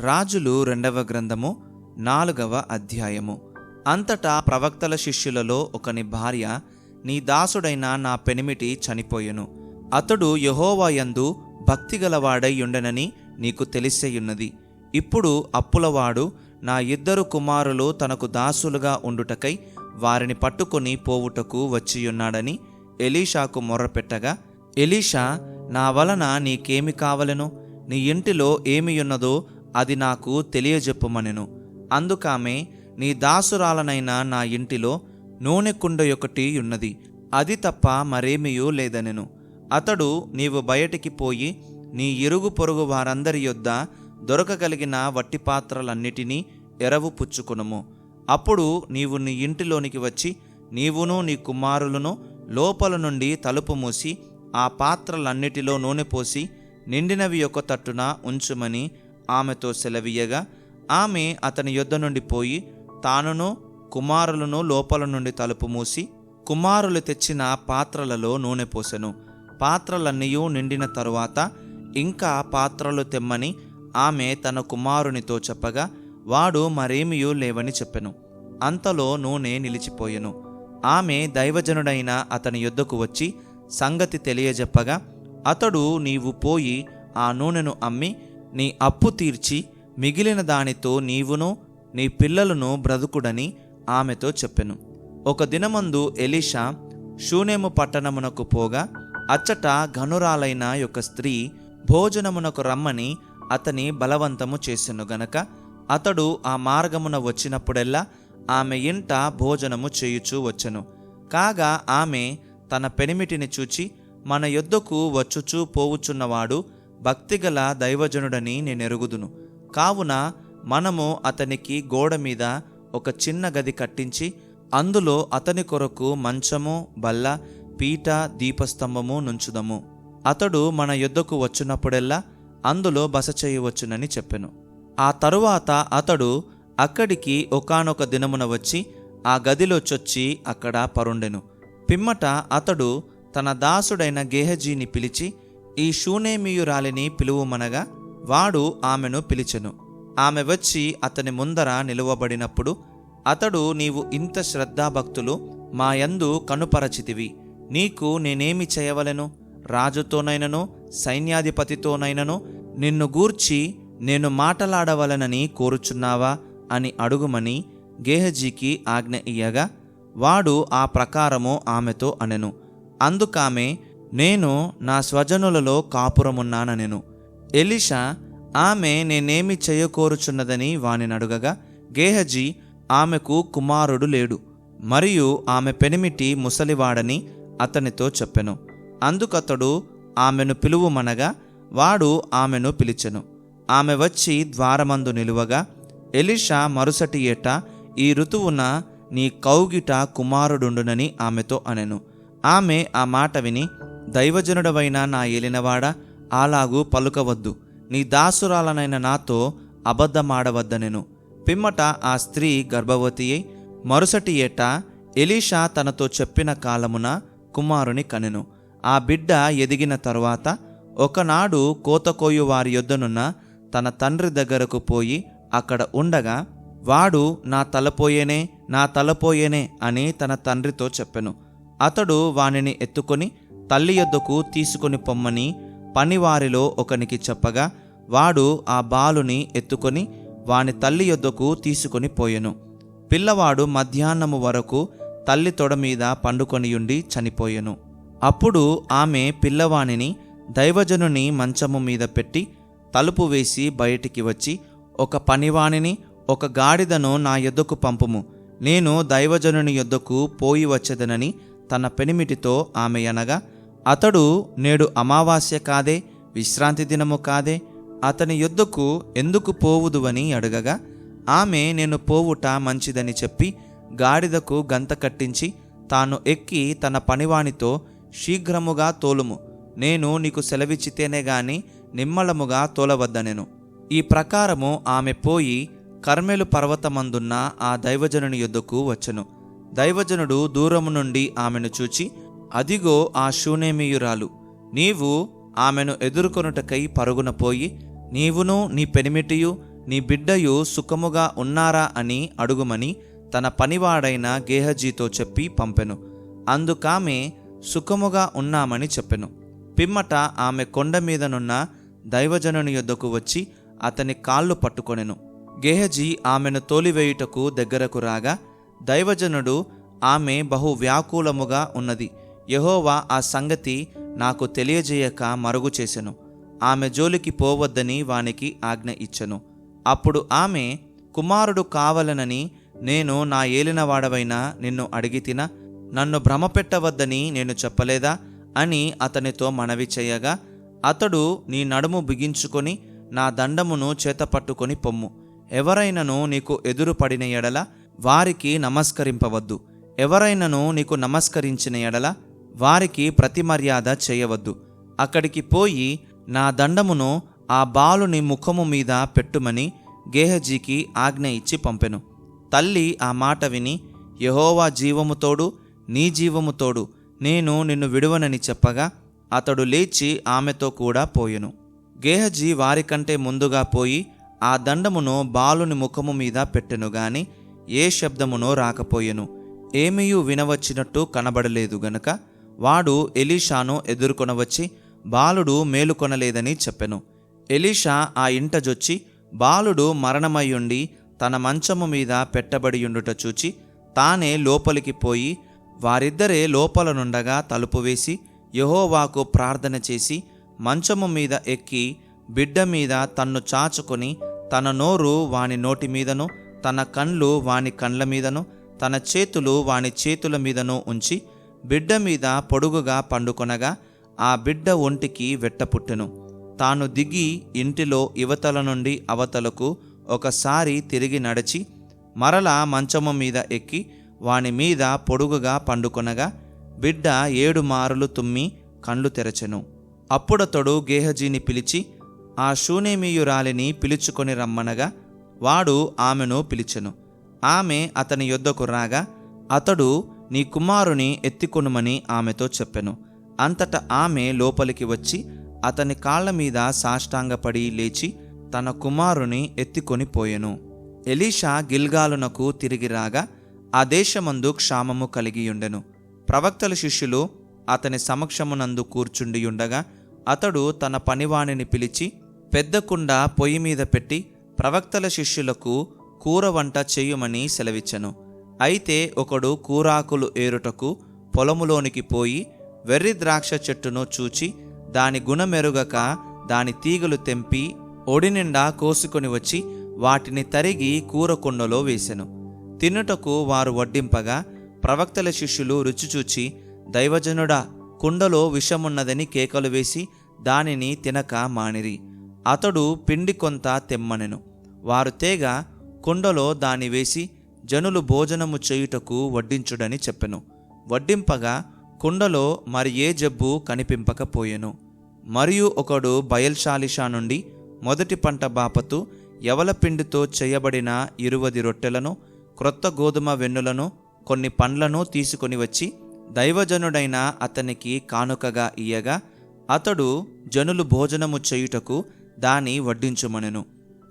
రాజులు రెండవ గ్రంథము నాలుగవ అధ్యాయము. అంతటా ప్రవక్తల శిష్యులలో ఒకని భార్య నీ దాసుడైన నా పెనిమిటి చనిపోయెను. అతడు యహోవాయందు భక్తిగలవాడై ఉండనని నీకు తెలిసేయున్నది. ఇప్పుడు అప్పులవాడు నా ఇద్దరు కుమారులు తనకు దాసులుగా ఉండుటకై వారిని పట్టుకొని పోవుటకు వచ్చియున్నాడని ఎలీషాకు మొర్రపెట్టగా ఎలీషా నా వలన నీకేమి కావలను? నీ ఇంటిలో ఏమియున్నదో అది నాకు తెలియజెప్పమనెను. అందుకామె నీ దాసురాలనైన నా ఇంటిలో నూనె కుండ ఒకటి ఉన్నది. అది తప్ప మరేమియూ లేదనెను. అతడు నీవు బయటికి పోయి నీ ఇరుగు పొరుగు వారందరి యొద్ద దొరకగలిగిన వట్టి పాత్రలన్నిటినీ ఎరవు పుచ్చుకునుము. అప్పుడు నీవు నీ ఇంటిలోనికి వచ్చి నీవును నీ కుమారులను లోపల నుండి తలుపు మూసి ఆ పాత్రలన్నిటిలో నూనె పోసి నిండినవి యొక్క తట్టున ఉంచుమని ఆమెతో సెలవీయగా ఆమె అతని యొద్ద నుండి పోయి తానును కుమారులను లోపల నుండి తలుపు మూసి కుమారులు తెచ్చిన పాత్రలలో నూనె పోసెను. పాత్రలన్నీ నిండిన తరువాత ఇంకా పాత్రలు తెమ్మని ఆమె తన కుమారునితో చెప్పగా వాడు మరేమియూ లేవని చెప్పెను. అంతలో నూనె నిలిచిపోయెను. ఆమె దైవజనుడైన అతని యొద్దకు వచ్చి సంగతి తెలియజెప్పగా అతడు నీవు పోయి ఆ నూనెను అమ్మి నీ అప్పు తీర్చి మిగిలిన దానితో నీవును నీ పిల్లలను బ్రతుకుడని ఆమెతో చెప్పెను. ఒక దినమందు ఎలీషా షూనేము పట్టణమునకు పోగా అచ్చట ఘనురాలైన యొక్క స్త్రీ భోజనమునకు రమ్మని అతని బలవంతము చేసెను గనక అతడు ఆ మార్గమున వచ్చినప్పుడెల్లా ఆమె ఇంట భోజనము చేయుచూ వచ్చెను. కాగా ఆమె తన పెనిమిటిని చూచి మన యొద్దకు వచ్చుచూ పోవుచున్నవాడు భక్తిగల దైవజనుడని నేనెరుగుదును. కావున మనము అతనికి గోడ మీద ఒక చిన్న గది కట్టించి అందులో అతని కొరకు మంచము బల్ల పీట దీపస్తంభము నుంచుదము. అతడు మన యుద్ధకు వచ్చినప్పుడెల్లా అందులో బస చేయవచ్చునని చెప్పెను. ఆ తరువాత అతడు అక్కడికి ఒకానొక దినమున వచ్చి ఆ గదిలో చొచ్చి అక్కడ పరుండెను. పిమ్మట అతడు తన దాసుడైన గేహజీని పిలిచి ఈ షూనేమియురాలిని పిలువుమనగా వాడు ఆమెను పిలిచెను. ఆమె వచ్చి అతని ముందర నిలువబడినప్పుడు అతడు నీవు ఇంత శ్రద్ధాభక్తులు మా యందు కనుపరచితివి. నీకు నేనేమి చేయవలెను? రాజుతోనైనను సైన్యాధిపతితోనైనను నిన్ను గూర్చి నేను మాటలాడవలనని కోరుచున్నావా? అని అడుగుమని గేహజీకి ఆజ్ఞ ఇయ్యగా వాడు ఆ ప్రకారము ఆమెతో అనెను. అందుకామె నేను నా స్వజనులలో కాపురమున్నాననెను. ఎలిషా ఆమె నేనేమి చేయకోరుచున్నదని వానినడుగగా గేహజీ ఆమెకు కుమారుడు లేడు మరియు ఆమె పెనిమిటి ముసలివాడని అతనితో చెప్పెను. అందుకతడు ఆమెను పిలువుమనగా వాడు ఆమెను పిలిచెను. ఆమె వచ్చి ద్వారమందు నిలువగా ఎలిషా మరుసటి ఏట ఈ ఋతువున నీ కౌగిట కుమారుడుండునని ఆమెతో అనెను. ఆమె ఆ మాట విని దైవజనుడవైన నా ఏలినవాడా అలాగూ పలుకవద్దు. నీ దాసురాలనైన నాతో అబద్ధమాడవద్దనెను. పిమ్మట ఆ స్త్రీ గర్భవతి అయి మరుసటి ఏట ఎలీషా తనతో చెప్పిన కాలమున కుమారుని కనెను. ఆ బిడ్డ ఎదిగిన తరువాత ఒకనాడు కోతకోయు వారి యొద్దనున్న తన తండ్రి దగ్గరకు పోయి అక్కడ ఉండగా వాడు నా తలపోయేనే నా తలపోయేనే అని తన తండ్రితో చెప్పెను. అతడు వానిని ఎత్తుకొని తల్లి యొద్దకు తీసుకొని పొమ్మని పనివారిలో ఒకనికి చెప్పగా వాడు ఆ బాలుని ఎత్తుకొని వాని తల్లి యొద్దకు తీసుకొని పోయెను. పిల్లవాడు మధ్యాహ్నము వరకు తల్లి తొడ మీద పండుకొనియుండి చనిపోయెను. అప్పుడు ఆమె పిల్లవానిని దైవజనుని మంచము మీద పెట్టి తలుపు వేసి బయటికి వచ్చి ఒక పనివానిని ఒక గాడిదను నా యొద్దకు పంపుము. నేను దైవజనుని యొద్దకు పోయి వచ్చేదనని తన పెనిమిటితో ఆమె అనగా అతడు నేడు అమావాస్య కాదే విశ్రాంతి దినము కాదే అతని యొద్దకు ఎందుకు పోవుదువని అడగగా ఆమె నేను పోవుట మంచిదని చెప్పి గాడిదకు గంత కట్టించి తాను ఎక్కి తన పనివానితో శీఘ్రముగా తోలుము. నేను నీకు సెలవిచ్చితేనే గాని నిమ్మలముగా తోలవద్దనెను. ఈ ప్రకారము ఆమె పోయి కర్మెలు పర్వతమందున్న ఆ దైవజనుని యొద్దకు వచ్చెను. దైవజనుడు దూరము నుండి ఆమెను చూచి అదిగో ఆ శూనేమియురాలు నీవు ఆమెను ఎదుర్కొనుటకై పరుగున పోయి నీవును నీ పెనిమిటియు నీ బిడ్డయు సుఖముగా ఉన్నారా అని అడుగుమని తన పనివాడైన గేహజీతో చెప్పి పంపెను. అందుకామె సుఖముగా ఉన్నామని చెప్పెను. పిమ్మట ఆమె కొండ మీదనున్న దైవజనుని యొద్దకు వచ్చి అతని కాళ్ళు పట్టుకొనెను. గేహజీ ఆమెను తోలివేయుటకు దగ్గరకు రాగా దైవజనుడు ఆమె బహు వ్యాకులముగా ఉన్నది. యహోవా ఆ సంగతి నాకు తెలియజేయక మరుగు చేసెను. ఆమె జోలికి పోవద్దని వానికి ఆజ్ఞ ఇచ్చెను. అప్పుడు ఆమె కుమారుడు కావలనని నేను నా ఏలినవాడవైన నిన్ను అడిగితినా నన్ను భ్రమపెట్టవద్దని నేను చెప్పలేదా? అని అతనితో మనవి చేయగా అతడు నీ నడుము బిగించుకొని నా దండమును చేతపట్టుకొని పొమ్ము. ఎవరైనను నీకు ఎదురుపడిన ఎడల వారికి నమస్కరింపవద్దు. ఎవరైనను నీకు నమస్కరించిన ఎడల వారికి ప్రతి మర్యాద చేయవద్దు. అక్కడికి పోయి నా దండమును ఆ బాలుని ముఖము మీద పెట్టుమని గేహజీకి ఆజ్ఞ ఇచ్చి పంపెను. తల్లి ఆ మాట విని యహోవా జీవముతోడు నీ జీవముతోడు నేను నిన్ను విడువనని చెప్పగా అతడు లేచి ఆమెతో కూడా పోయెను. గేహజీ వారికంటే ముందుగా పోయి ఆ దండమును బాలుని ముఖము మీద పెట్టెను గాని ఏ శబ్దమునో రాకపోయెను. ఏమీయూ వినవచ్చినట్టు కనబడలేదు గనుక వాడు ఎలీషాను ఎదుర్కొనవచ్చి బాలుడు మేలుకొనలేదని చెప్పెను. ఎలీషా ఆ ఇంటజొచ్చి బాలుడు మరణమయ్యుండి తన మంచము మీద పెట్టబడియుండుట చూచి తానే లోపలికి పోయి వారిద్దరే లోపలనుండగా తలుపు వేసి యహోవాకు ప్రార్థన చేసి మంచము మీద ఎక్కి బిడ్డ మీద తన్ను చాచుకొని తన నోరు వాని నోటి మీదను తన కండ్లు వాని కండ్ల మీదను తన చేతులు వాని చేతుల మీదను ఉంచి బిడ్డ మీద పొడుగుగా పండుకొనగా ఆ బిడ్డ ఒంటికి వెట్టపుట్టెను తాను దిగి ఇంటిలో ఇవతల నుండి అవతలకు ఒకసారి తిరిగి నడిచి మరలా మంచము మీద ఎక్కి వాని మీద పొడుగుగా పండుకొనగా బిడ్డ ఏడు మారులు తుమ్మి కండ్లు తెరచెను. అప్పుడతడు గేహజీని పిలిచి ఆ శూనేమీయురాలిని పిలుచుకొని రమ్మనగా. వాడు ఆమెను పిలిచెను. ఆమె అతని యొద్దకు రాగా అతడు నీ కుమారుని ఎత్తికొనుమని ఆమెతో చెప్పెను. అంతట ఆమె లోపలికి వచ్చి అతని కాళ్ళ మీద సాష్టాంగపడి లేచి తన కుమారుని ఎత్తికొని పోయెను. ఎలీషా గిల్గాలునకు తిరిగి రాగా ఆ దేశమందు క్షామము కలిగియుండెను. ప్రవక్తల శిష్యులు అతని సమక్షమునందు కూర్చుండియుండగా అతడు తన పనివాణిని పిలిచి పెద్ద కుండ పొయ్యి మీద పెట్టి ప్రవక్తల శిష్యులకు కూర వంట చెయ్యమని సెలవిచ్చెను. అయితే ఒకడు కూరాకులు ఏరుటకు పొలములోనికి పోయి వెర్రి ద్రాక్ష చెట్టును చూచి దాని గుణమెరుగక దాని తీగలు తెంపి ఒడినిండా కోసుకొని వచ్చి వాటిని తరిగి కూర కుండలో వేసెను. తినుటకు వారు వడ్డింపగా ప్రవక్తల శిష్యులు రుచిచూచి దైవజనుడా కుండలో విషమున్నదని కేకలు వేసి దానిని తినక మానిరి. అతడు పిండి కొంత తెమ్మనెను. వారు తేగ కుండలో దాని వేసి జనులు భోజనము చేయుటకు వడ్డించుడని చెప్పెను. వడ్డింపగా కుండలో మరి ఏ జబ్బు కనిపింపకపోయెను. మరియు ఒకడు బయల్షాలిషా నుండి మొదటి పంట బాపతు ఎవల పిండితో చేయబడిన ఇరువది రొట్టెలను క్రొత్త గోధుమ వెన్నులను కొన్ని పండ్లను తీసుకొని వచ్చి దైవజనుడైన అతనికి కానుకగా ఇయ్యగా అతడు జనులు భోజనము చేయుటకు దాని వడ్డించుమనెను.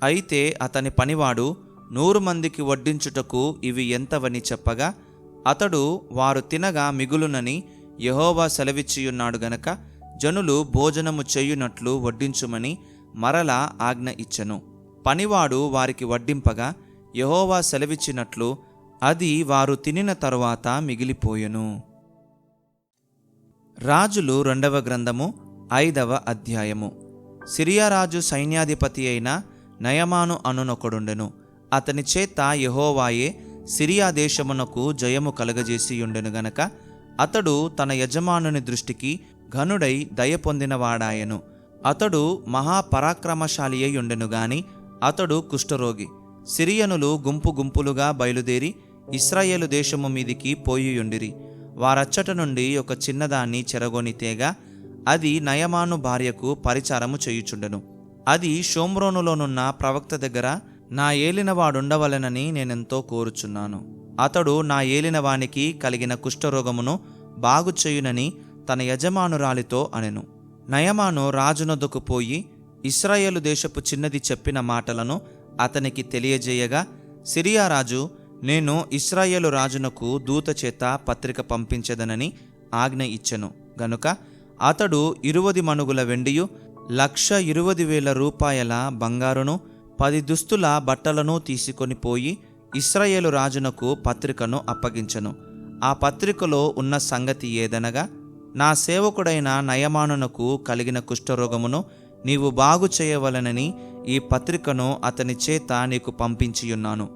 అయితే అతని పనివాడు నూరు మందికి వడ్డించుటకు ఇవి ఎంతవని చెప్పగా అతడు వారు తినగా మిగులునని యహోవా సెలవిచ్చియున్నాడు గనక జనులు భోజనము చేయునట్లు వడ్డించుమని మరలా ఆజ్ఞ ఇచ్చెను. పనివాడు వారికి వడ్డింపగా యహోవా సెలవిచ్చినట్లు అది వారు తినిన తరువాత మిగిలిపోయెను. రాజులు రెండవ గ్రంథము ఐదవ అధ్యాయము. సిరియారాజు సైన్యాధిపతి అయిన నయమాను అనునొకడుండెను. అతని చేత యహోవాయే సిరియా దేశమునకు జయము కలగజేసియుండెను గనక అతడు తన యజమానుని దృష్టికి ఘనుడై దయ పొందినవాడాయెను. అతడు మహాపరాక్రమశాలి అయి ఉండెను గాని అతడు కుష్ఠరోగి. సిరియనులు గుంపు గుంపులుగా బయలుదేరి ఇస్రాయేలు దేశము మీదికి పోయియుండిరి. వారచ్చట నుండి ఒక చిన్నదాన్ని చెరగొని తేగా అది నయమాను భార్యకు పరిచారము చేయుచుండెను. అది షోమ్రోనులోనున్న ప్రవక్త దగ్గర నా ఏలినవాడుండవలెనని నేనెంతో కోరుచున్నాను. అతడు నా ఏలినవానికి కలిగిన కుష్ఠరోగమును బాగుచేయునని తన యజమానురాలితో అనెను. నయమాను రాజునొద్దకు పోయి ఇస్రాయేలు దేశపు చిన్నది చెప్పిన మాటలను అతనికి తెలియజేయగా సిరియా రాజు నేను ఇస్రాయేలు రాజునకు దూత చేత పత్రిక పంపించదనని ఆజ్ఞ ఇచ్చెను. గనుక అతడు ఇరువది మనుగుల వెండియు లక్ష ఇరువది వేల రూపాయల బంగారును పది దుస్తుల బట్టలను తీసుకొని పోయి ఇస్రాయేలు రాజునకు పత్రికను అప్పగించను. ఆ పత్రికలో ఉన్న సంగతి ఏదనగా నా సేవకుడైన నయమానునకు కలిగిన కుష్ఠరోగమును నీవు బాగు చేయవలనని ఈ పత్రికను అతని చేత నీకు పంపించియున్నాను.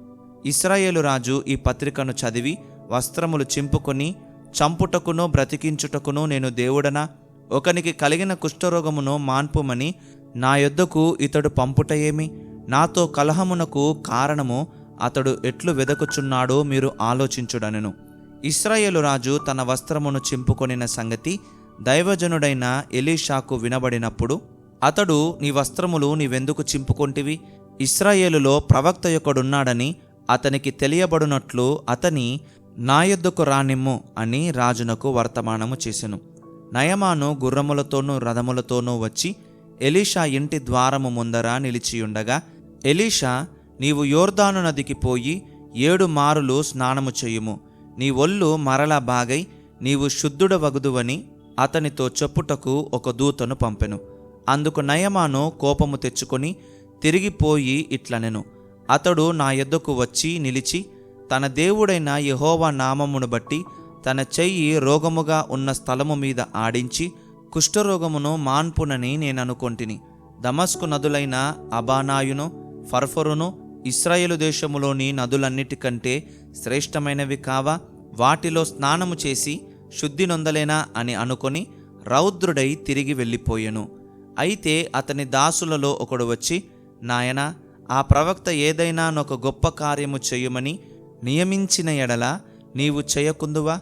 ఇస్రాయేలు రాజు ఈ పత్రికను చదివి వస్త్రములు చింపుకొని చంపుటకును బ్రతికించుటకును నేను దేవుడనా ఒకనికి కలిగిన కుష్ఠరోగమును మాన్పుమని నా యొద్దకు ఇతడు పంపుట ఏమి నాతో కలహమునకు కారణము అతడు ఎట్లు వెదకుచున్నాడో మీరు ఆలోచించుడనెను. ఇస్రాయేలు రాజు తన వస్త్రమును చింపుకొనిన సంగతి దైవజనుడైన ఎలీషాకు వినబడినప్పుడు అతడు నీ వస్త్రములు నీవెందుకు చింపుకొంటివి? ఇస్రాయేలులో ప్రవక్త యొక్కడున్నాడని అతనికి తెలియబడునట్లు అతని నా యొద్దకు రానిమ్ము అని రాజునకు వర్తమానము చేసెను. నయమాను గుర్రములతోనూ రథములతోనూ వచ్చి ఎలీషా ఇంటి ద్వారము ముందర నిలిచియుండగా ఎలీషా నీవు యోర్దాను నదికి పోయి ఏడు మారులు స్నానము చేయుము. నీ ఒళ్ళు మరలా బాగై నీవు శుద్ధుడ వగుదువని అతనితో చెప్పుటకు ఒక దూతను పంపెను. అందుకు నయమాను కోపము తెచ్చుకొని తిరిగిపోయి ఇట్లనెను. అతడు నా ఎద్దకు వచ్చి నిలిచి తన దేవుడైన యహోవా నామమును బట్టి తన చెయ్యి రోగముగా ఉన్న స్థలము మీద ఆడించి కుష్ఠరోగమును మాన్పునని నేను అనుకొంటిని దమస్కు నదులైన అబానాయును ఫర్ఫరును ఇస్రాయేలు దేశములోని నదులన్నిటికంటే శ్రేష్టమైనవి కావా? వాటిలో స్నానము చేసి శుద్ధి నొందలేనా అని అనుకొని రౌద్రుడై తిరిగి వెళ్ళిపోయెను. అయితే అతని దాసులలో ఒకడు వచ్చి నాయనా ఆ ప్రవక్త ఏదైనా నొక గొప్ప కార్యము చేయమని నియమించిన ఎడల నీవు చేయకుందువా?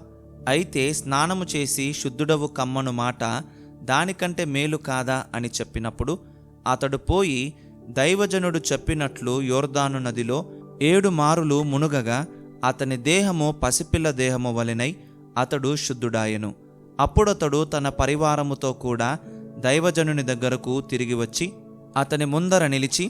అయితే స్నానము చేసి శుద్ధుడవు కమ్మను మాట దానికంటే మేలు కాదా? అని చెప్పినప్పుడు అతడు పోయి దైవజనుడు చెప్పినట్లు యోర్దాను నదిలో ఏడు మారులు మునుగగా అతని దేహము పసిపిల్ల దేహము వలెనై అతడు శుద్ధుడాయెను. అప్పుడతడు తన పరివారముతో కూడా దైవజనుని దగ్గరకు తిరిగి వచ్చి అతని ముందర నిలిచి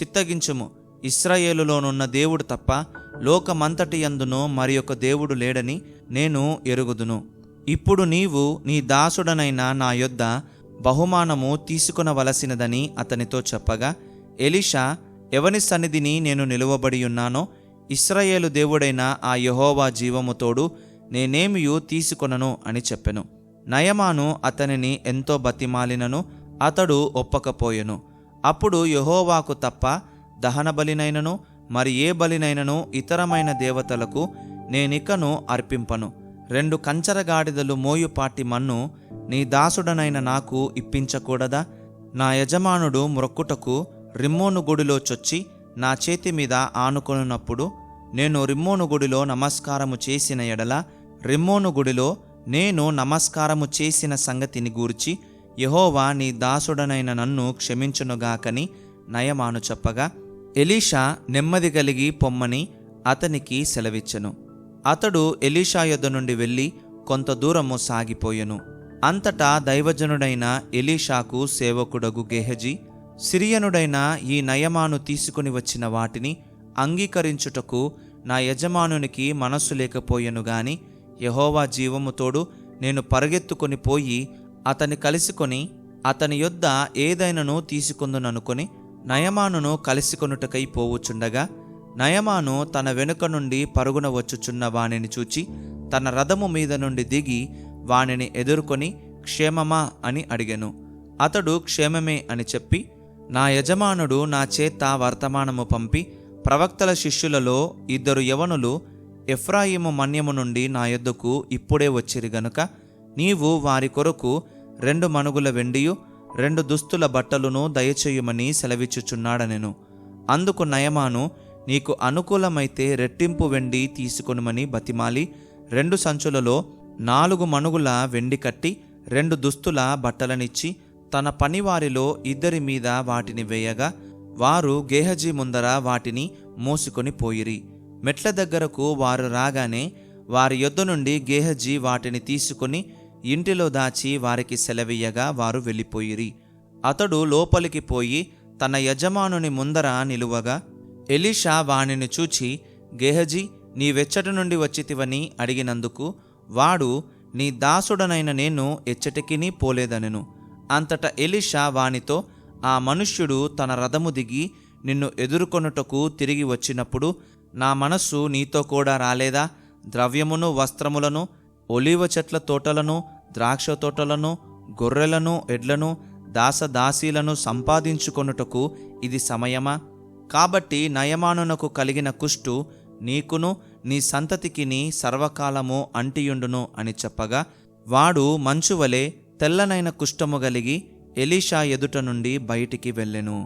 చిత్తగించుము. ఇస్రాయేలులోనున్న దేవుడు తప్ప లోకమంతటి యందునో మరి ఒక దేవుడు లేడని నేను ఎరుగుదును. ఇప్పుడు నీవు నీ దాసుడనైన నా యొద్ద బహుమానము తీసుకునవలసినదని అతనితో చెప్పగా ఎలీషా ఎవని సన్నిధిని నేను నిలువబడి ఉన్నానో ఇస్రాయేలు దేవుడైన ఆ యహోవా జీవముతోడు నేనేమియు తీసుకొనను అని చెప్పెను. నయమాను అతనిని ఎంతో బతిమాలినను అతడు ఒప్పకపోయెను. అప్పుడు యహోవాకు తప్ప దహన బలినైనను మరి ఏ బలినైనను ఇతరమైన దేవతలకు నేనికను అర్పింపను. రెండు కంచరగాడిదలు మోయుపాటి మన్ను నీ దాసుడనైన నాకు ఇప్పించకూడదా? నా యజమానుడు మ్రొక్కుటకు రిమ్మోను గుడిలో చొచ్చి నా చేతి మీద ఆనుకొనున్నప్పుడు నేను రిమ్మోను గుడిలో నమస్కారము చేసిన ఎడల రిమ్మోను గుడిలో నేను నమస్కారము చేసిన సంగతిని గూర్చి యహోవా నీ దాసుడనైన నన్ను క్షమించునుగాకని నయమాను చెప్పగా ఎలీషా నెమ్మది కలిగి పొమ్మని అతనికి సెలవిచ్చెను. అతడు ఎలీషా యొద్ద నుండి వెళ్ళి కొంత దూరము సాగిపోయెను. అంతటా దైవజనుడైన ఎలీషాకు సేవకుడగు గెహజీ సిరియనుడైన ఈ నయమాను తీసుకుని వచ్చిన వాటిని అంగీకరించుటకు నా యజమానునికి మనస్సు లేకపోయెను గాని యహోవా జీవముతోడు నేను పరుగెత్తుకొని పోయి అతని కలుసుకొని అతని యొద్ద ఏదైనను తీసుకుందుననుకొని నయమానును కలుసుకొనుటకై పోవుచుండగా నయమాను తన వెనుక నుండి పరుగున వచ్చుచున్న వాణిని చూచి తన రథము మీద నుండి దిగి వానిని ఎదుర్కొని క్షేమమా? అని అడిగెను. అతడు క్షేమమే అని చెప్పి నా యజమానుడు నా చేత వర్తమానము పంపి ప్రవక్తల శిష్యులలో ఇద్దరు యవనులు ఎఫ్రాయిము మన్యము నుండి నా యొద్దకు ఇప్పుడే వచ్చిరి గనుక నీవు వారి కొరకు రెండు మనుగుల వెండియు రెండు దుస్తుల బట్టలును దయచేయుమని సెలవిచ్చుచున్నాడనెను. అందుకు నయమాను నీకు అనుకూలమైతే రెట్టింపు వెండి తీసుకొనుమని బతిమాలి రెండు సంచులలో నాలుగు మనుగుల వెండి కట్టి రెండు దుస్తుల బట్టలనిచ్చి తన పనివారిలో ఇద్దరి మీద వాటిని వేయగా వారు గేహజీ ముందర వాటిని మోసుకొని పోయిరి. మెట్ల దగ్గరకు వారు రాగానే వారి యొద్ద నుండి గేహజీ వాటిని తీసుకుని ఇంటిలో దాచి వారికి సెలవీయగా వారు వెళ్ళిపోయిరి. అతడు లోపలికి పోయి తన యజమానుని ముందర నిలువగా ఎలీషా వానిని చూచి గేహజీ నీవెచ్చట నుండి వచ్చితివని అడిగినందుకు వాడు నీ దాసుడనైన నేను ఎచ్చటికిని పోలేదనెను. అంతట ఎలిషా వానితో ఆ మనుష్యుడు తన రథము దిగి నిన్ను ఎదుర్కొనుటకు తిరిగి వచ్చినప్పుడు నా మనస్సు నీతో కూడా రాలేదా? ద్రవ్యమును వస్త్రములను ఒలీవ చెట్ల తోటలను ద్రాక్ష తోటలను గొర్రెలను ఎడ్లను దాసదాసీలను సంపాదించుకొనుటకు ఇది సమయమా? కాబట్టి నయమానునకు కలిగిన కుష్టు నీకును నీ సంతతికిని సర్వకాలము అంటియుండును అని చెప్పగా వాడు మంచువలే తెల్లనైన కుష్టము గలిగి ఎలీషా ఎదుట నుండి బయటికి వెళ్ళెను.